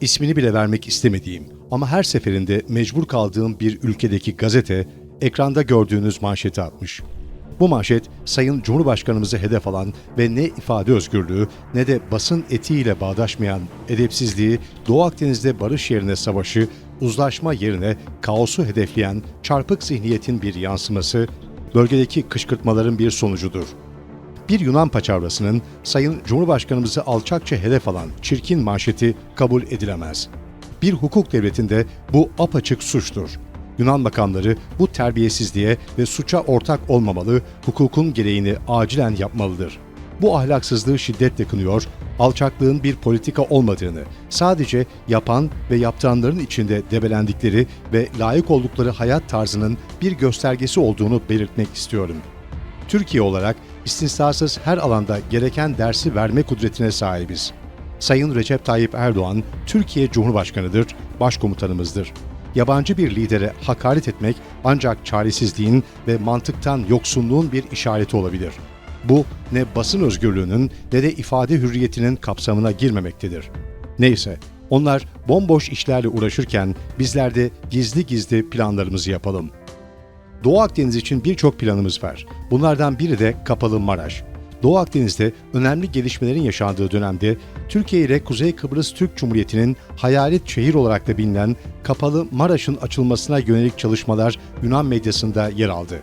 İsmini bile vermek istemediğim ama her seferinde mecbur kaldığım bir ülkedeki gazete ekranda gördüğünüz manşeti atmış. Bu manşet Sayın Cumhurbaşkanımızı hedef alan ve ne ifade özgürlüğü ne de basın etiğiyle bağdaşmayan edepsizliği, Doğu Akdeniz'de barış yerine savaşı, uzlaşma yerine kaosu hedefleyen çarpık zihniyetin bir yansıması, bölgedeki kışkırtmaların bir sonucudur. Bir Yunan paçavrasının Sayın Cumhurbaşkanımızı alçakça hedef alan çirkin manşeti kabul edilemez. Bir hukuk devletinde bu apaçık suçtur. Yunan makamları bu terbiyesizliğe ve suça ortak olmamalı, hukukun gereğini acilen yapmalıdır. Bu ahlaksızlığı şiddetle kınıyor, alçaklığın bir politika olmadığını, sadece yapan ve yaptıranların içinde debelendikleri ve layık oldukları hayat tarzının bir göstergesi olduğunu belirtmek istiyorum. Türkiye olarak istisnasız her alanda gereken dersi verme kudretine sahibiz. Sayın Recep Tayyip Erdoğan, Türkiye Cumhurbaşkanıdır, başkomutanımızdır. Yabancı bir lidere hakaret etmek ancak çaresizliğin ve mantıktan yoksunluğun bir işareti olabilir. Bu ne basın özgürlüğünün ne de ifade hürriyetinin kapsamına girmemektedir. Neyse, onlar bomboş işlerle uğraşırken bizler de gizli gizli planlarımızı yapalım. Doğu Akdeniz için birçok planımız var. Bunlardan biri de Kapalı Maraş. Doğu Akdeniz'de önemli gelişmelerin yaşandığı dönemde Türkiye ile Kuzey Kıbrıs Türk Cumhuriyeti'nin hayalet şehir olarak da bilinen Kapalı Maraş'ın açılmasına yönelik çalışmalar Yunan medyasında yer aldı.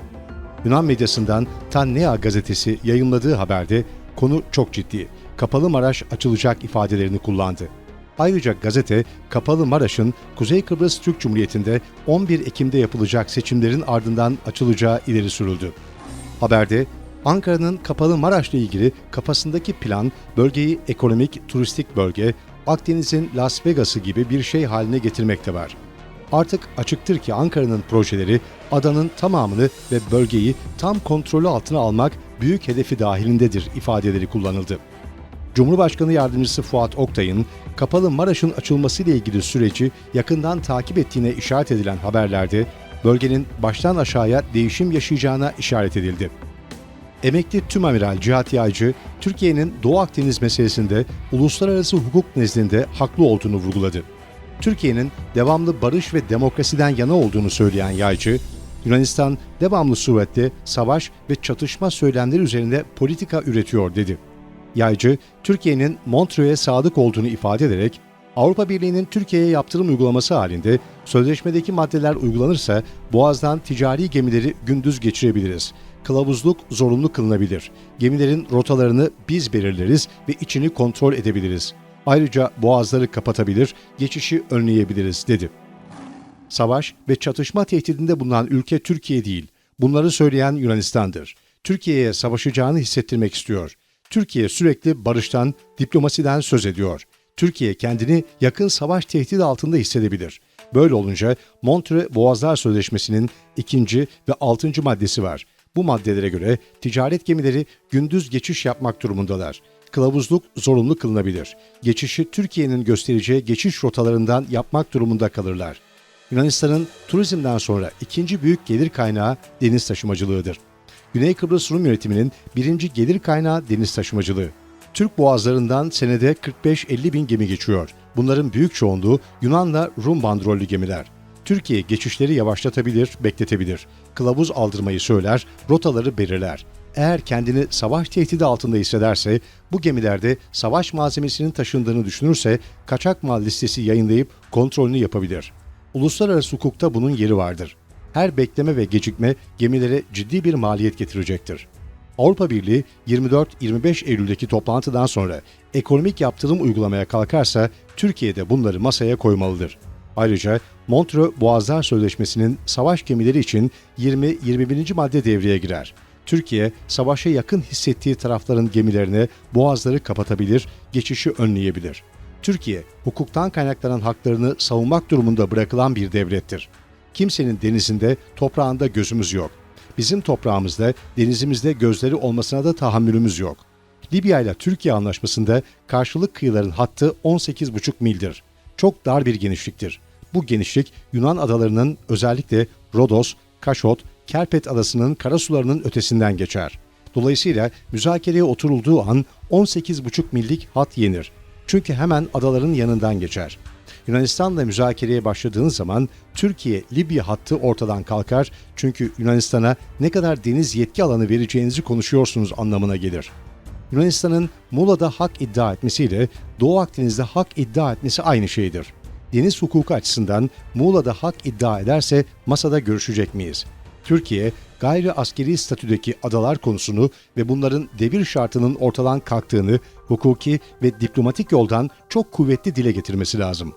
Yunan medyasından Tannea gazetesi yayınladığı haberde konu çok ciddi. Kapalı Maraş açılacak ifadelerini kullandı. Ayrıca gazete, Kapalı Maraş'ın Kuzey Kıbrıs Türk Cumhuriyeti'nde 11 Ekim'de yapılacak seçimlerin ardından açılacağı ileri sürüldü. Haberde, Ankara'nın Kapalı Maraş'la ilgili kafasındaki plan, bölgeyi ekonomik, turistik bölge, Akdeniz'in Las Vegas'ı gibi bir şey haline getirmekte var. Artık açıktır ki Ankara'nın projeleri adanın tamamını ve bölgeyi tam kontrolü altına almak büyük hedefi dahilindedir ifadeleri kullanıldı. Cumhurbaşkanı Yardımcısı Fuat Oktay'ın Kapalı Maraş'ın açılmasıyla ilgili süreci yakından takip ettiğine işaret edilen haberlerde bölgenin baştan aşağıya değişim yaşayacağına işaret edildi. Emekli Tümamiral Cihat Yaycı, Türkiye'nin Doğu Akdeniz meselesinde uluslararası hukuk nezdinde haklı olduğunu vurguladı. Türkiye'nin devamlı barış ve demokrasiden yana olduğunu söyleyen Yaycı, Yunanistan devamlı surette savaş ve çatışma söylemleri üzerinde politika üretiyor dedi. Yaycı, Türkiye'nin Montreux'e sadık olduğunu ifade ederek, Avrupa Birliği'nin Türkiye'ye yaptırım uygulaması halinde sözleşmedeki maddeler uygulanırsa Boğaz'dan ticari gemileri gündüz geçirebiliriz. Kılavuzluk zorunlu kılınabilir. Gemilerin rotalarını biz belirleriz ve içini kontrol edebiliriz. Ayrıca boğazları kapatabilir, geçişi önleyebiliriz dedi. Savaş ve çatışma tehdidinde bulunan ülke Türkiye değil. Bunları söyleyen Yunanistan'dır. Türkiye'ye savaşacağını hissettirmek istiyor. Türkiye sürekli barıştan, diplomasiden söz ediyor. Türkiye kendini yakın savaş tehdidi altında hissedebilir. Böyle olunca Montre Boğazlar Sözleşmesi'nin ikinci ve altıncı maddesi var. Bu maddelere göre ticaret gemileri gündüz geçiş yapmak durumundalar. Kılavuzluk zorunlu kılınabilir. Geçişi Türkiye'nin göstereceği geçiş rotalarından yapmak durumunda kalırlar. Yunanistan'ın turizmden sonra ikinci büyük gelir kaynağı deniz taşımacılığıdır. Güney Kıbrıs Rum yönetiminin birinci gelir kaynağı deniz taşımacılığı. Türk boğazlarından senede 45-50 bin gemi geçiyor. Bunların büyük çoğunluğu Yunanla Rum bandrollü gemiler. Türkiye geçişleri yavaşlatabilir, bekletebilir. Kılavuz aldırmayı söyler, rotaları belirler. Eğer kendini savaş tehdidi altında hissederse, bu gemilerde savaş malzemesinin taşındığını düşünürse kaçak mal listesi yayınlayıp kontrolünü yapabilir. Uluslararası hukukta bunun yeri vardır. Her bekleme ve gecikme gemilere ciddi bir maliyet getirecektir. Avrupa Birliği 24-25 Eylül'deki toplantıdan sonra ekonomik yaptırım uygulamaya kalkarsa Türkiye de bunları masaya koymalıdır. Ayrıca Montreux Boğazlar Sözleşmesi'nin savaş gemileri için 20-21. madde devreye girer. Türkiye, savaşa yakın hissettiği tarafların gemilerine boğazları kapatabilir, geçişi önleyebilir. Türkiye, hukuktan kaynaklanan haklarını savunmak durumunda bırakılan bir devlettir. Kimsenin denizinde, toprağında gözümüz yok. Bizim toprağımızda, denizimizde gözleri olmasına da tahammülümüz yok. Libya ile Türkiye anlaşmasında karşılık kıyıların hattı 18,5 mildir. Çok dar bir genişliktir. Bu genişlik Yunan adalarının özellikle Rodos, Kaşot, Kerpet adasının karasularının ötesinden geçer. Dolayısıyla müzakereye oturulduğu an 18,5 millik hat yenir. Çünkü hemen adaların yanından geçer. Yunanistan'la müzakereye başladığınız zaman Türkiye-Libya hattı ortadan kalkar çünkü Yunanistan'a ne kadar deniz yetki alanı vereceğinizi konuşuyorsunuz anlamına gelir. Yunanistan'ın Muğla'da hak iddia etmesiyle Doğu Akdeniz'de hak iddia etmesi aynı şeydir. Deniz hukuku açısından Muğla'da hak iddia ederse masada görüşecek miyiz? Türkiye, gayri askeri statüdeki adalar konusunu ve bunların devir şartının ortadan kalktığını hukuki ve diplomatik yoldan çok kuvvetli dile getirmesi lazım.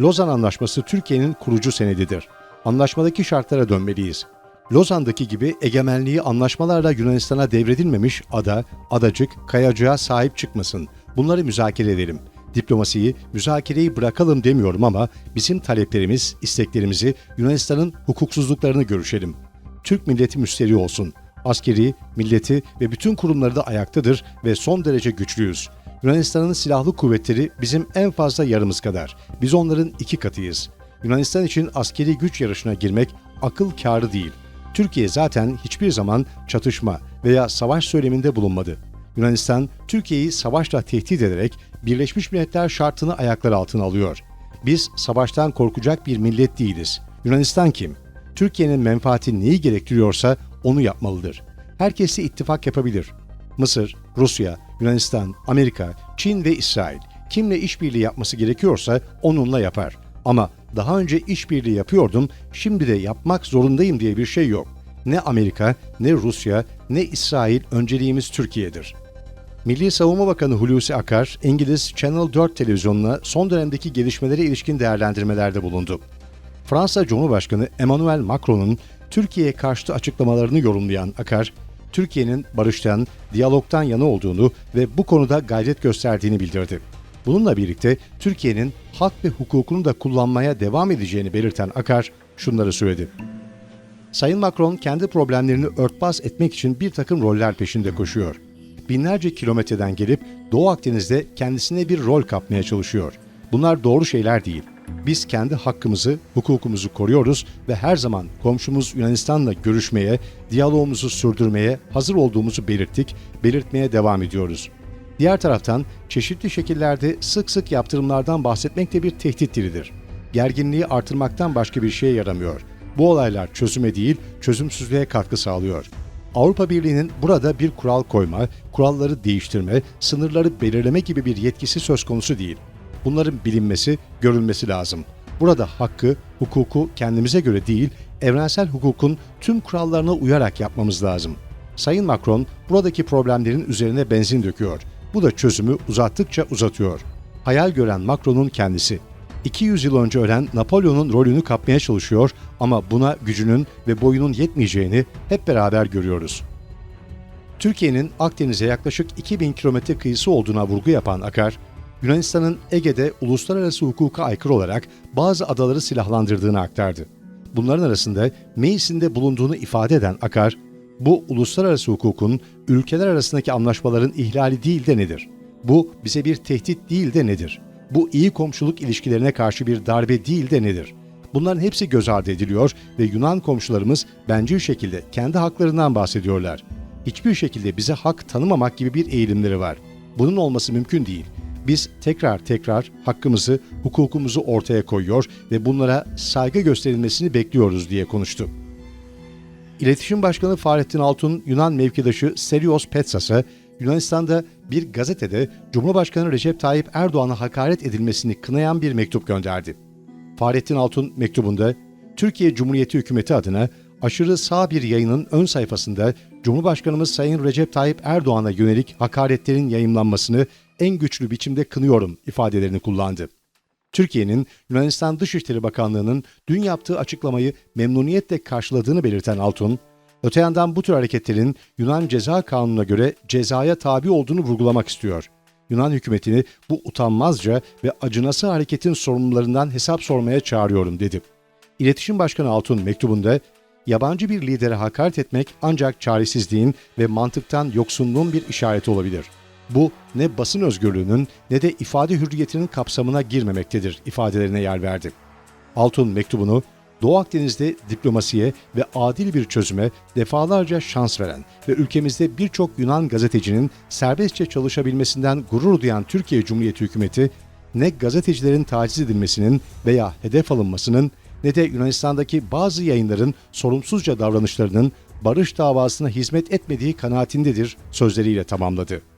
Lozan Anlaşması Türkiye'nin kurucu senedidir. Anlaşmadaki şartlara dönmeliyiz. Lozan'daki gibi egemenliği anlaşmalarla Yunanistan'a devredilmemiş ada, adacık, kayacığa sahip çıkmasın. Bunları müzakere edelim. Diplomasiyi, müzakereyi bırakalım demiyorum ama bizim taleplerimiz, isteklerimizi Yunanistan'ın hukuksuzluklarını görüşelim. Türk milleti müsteri olsun. Askeri, milleti ve bütün kurumları da ayaktadır ve son derece güçlüyüz. Yunanistan'ın silahlı kuvvetleri bizim en fazla yarımız kadar. Biz onların iki katıyız. Yunanistan için askeri güç yarışına girmek akıl kârı değil. Türkiye zaten hiçbir zaman çatışma veya savaş söyleminde bulunmadı. Yunanistan, Türkiye'yi savaşla tehdit ederek Birleşmiş Milletler şartını ayaklar altına alıyor. Biz savaştan korkacak bir millet değiliz. Yunanistan kim? Türkiye'nin menfaati neyi gerektiriyorsa onu yapmalıdır. Herkesi ittifak yapabilir. Mısır, Rusya, Yunanistan, Amerika, Çin ve İsrail kimle işbirliği yapması gerekiyorsa onunla yapar. Ama daha önce işbirliği yapıyordum, şimdi de yapmak zorundayım diye bir şey yok. Ne Amerika, ne Rusya, ne İsrail önceliğimiz Türkiye'dir. Milli Savunma Bakanı Hulusi Akar, İngiliz Channel 4 televizyonuna son dönemdeki gelişmelere ilişkin değerlendirmelerde bulundu. Fransa Cumhurbaşkanı Emmanuel Macron'un Türkiye'ye karşı açıklamalarını yorumlayan Akar, Türkiye'nin barıştan, diyalogtan yana olduğunu ve bu konuda gayret gösterdiğini bildirdi. Bununla birlikte Türkiye'nin hak ve hukukunu da kullanmaya devam edeceğini belirten Akar şunları söyledi. Sayın Macron kendi problemlerini örtbas etmek için bir takım roller peşinde koşuyor. Binlerce kilometreden gelip Doğu Akdeniz'de kendisine bir rol kapmaya çalışıyor. Bunlar doğru şeyler değil. Biz kendi hakkımızı, hukukumuzu koruyoruz ve her zaman komşumuz Yunanistan'la görüşmeye, diyalogumuzu sürdürmeye hazır olduğumuzu belirttik, belirtmeye devam ediyoruz. Diğer taraftan çeşitli şekillerde sık sık yaptırımlardan bahsetmek de bir tehdit dilidir. Gerginliği artırmaktan başka bir şeye yaramıyor. Bu olaylar çözüme değil, çözümsüzlüğe katkı sağlıyor. Avrupa Birliği'nin burada bir kural koyma, kuralları değiştirme, sınırları belirleme gibi bir yetkisi söz konusu değil. Bunların bilinmesi, görülmesi lazım. Burada hakkı, hukuku kendimize göre değil, evrensel hukukun tüm kurallarına uyarak yapmamız lazım. Sayın Macron buradaki problemlerin üzerine benzin döküyor. Bu da çözümü uzattıkça uzatıyor. Hayal gören Macron'un kendisi. 200 yıl önce ölen Napolyon'un rolünü kapmaya çalışıyor ama buna gücünün ve boyunun yetmeyeceğini hep beraber görüyoruz. Türkiye'nin Akdeniz'e yaklaşık 2000 kilometre kıyısı olduğuna vurgu yapan Akar, Yunanistan'ın Ege'de uluslararası hukuka aykırı olarak bazı adaları silahlandırdığını aktardı. Bunların arasında meclisinde bulunduğunu ifade eden Akar, bu uluslararası hukukun ülkeler arasındaki anlaşmaların ihlali değil de nedir? Bu bize bir tehdit değil de nedir? Bu iyi komşuluk ilişkilerine karşı bir darbe değil de nedir? Bunların hepsi göz ardı ediliyor ve Yunan komşularımız bencil şekilde kendi haklarından bahsediyorlar. Hiçbir şekilde bize hak tanımamak gibi bir eğilimleri var. Bunun olması mümkün değil. Biz tekrar tekrar hakkımızı, hukukumuzu ortaya koyuyor ve bunlara saygı gösterilmesini bekliyoruz diye konuştu. İletişim Başkanı Fahrettin Altun, Yunan mevkidaşı Serios Petsas'a Yunanistan'da bir gazetede Cumhurbaşkanı Recep Tayyip Erdoğan'a hakaret edilmesini kınayan bir mektup gönderdi. Fahrettin Altun mektubunda Türkiye Cumhuriyeti Hükümeti adına aşırı sağ bir yayının ön sayfasında Cumhurbaşkanımız Sayın Recep Tayyip Erdoğan'a yönelik hakaretlerin yayımlanmasını en güçlü biçimde kınıyorum ifadelerini kullandı. Türkiye'nin Yunanistan Dışişleri Bakanlığı'nın dün yaptığı açıklamayı memnuniyetle karşıladığını belirten Altun, öte yandan bu tür hareketlerin Yunan Ceza Kanunu'na göre cezaya tabi olduğunu vurgulamak istiyor. Yunan hükümetini bu utanmazca ve acınası hareketin sorumlularından hesap sormaya çağırıyorum dedi. İletişim Başkanı Altun mektubunda yabancı bir lidere hakaret etmek ancak çaresizliğin ve mantıktan yoksunluğun bir işareti olabilir. Bu ne basın özgürlüğünün ne de ifade hürriyetinin kapsamına girmemektedir ifadelerine yer verdi. Altun mektubunu Doğu Akdeniz'de diplomasiye ve adil bir çözüme defalarca şans veren ve ülkemizde birçok Yunan gazetecinin serbestçe çalışabilmesinden gurur duyan Türkiye Cumhuriyeti hükümeti ne gazetecilerin taciz edilmesinin veya hedef alınmasının ne de Yunanistan'daki bazı yayınların sorumsuzca davranışlarının barış davasına hizmet etmediği kanaatindedir sözleriyle tamamladı.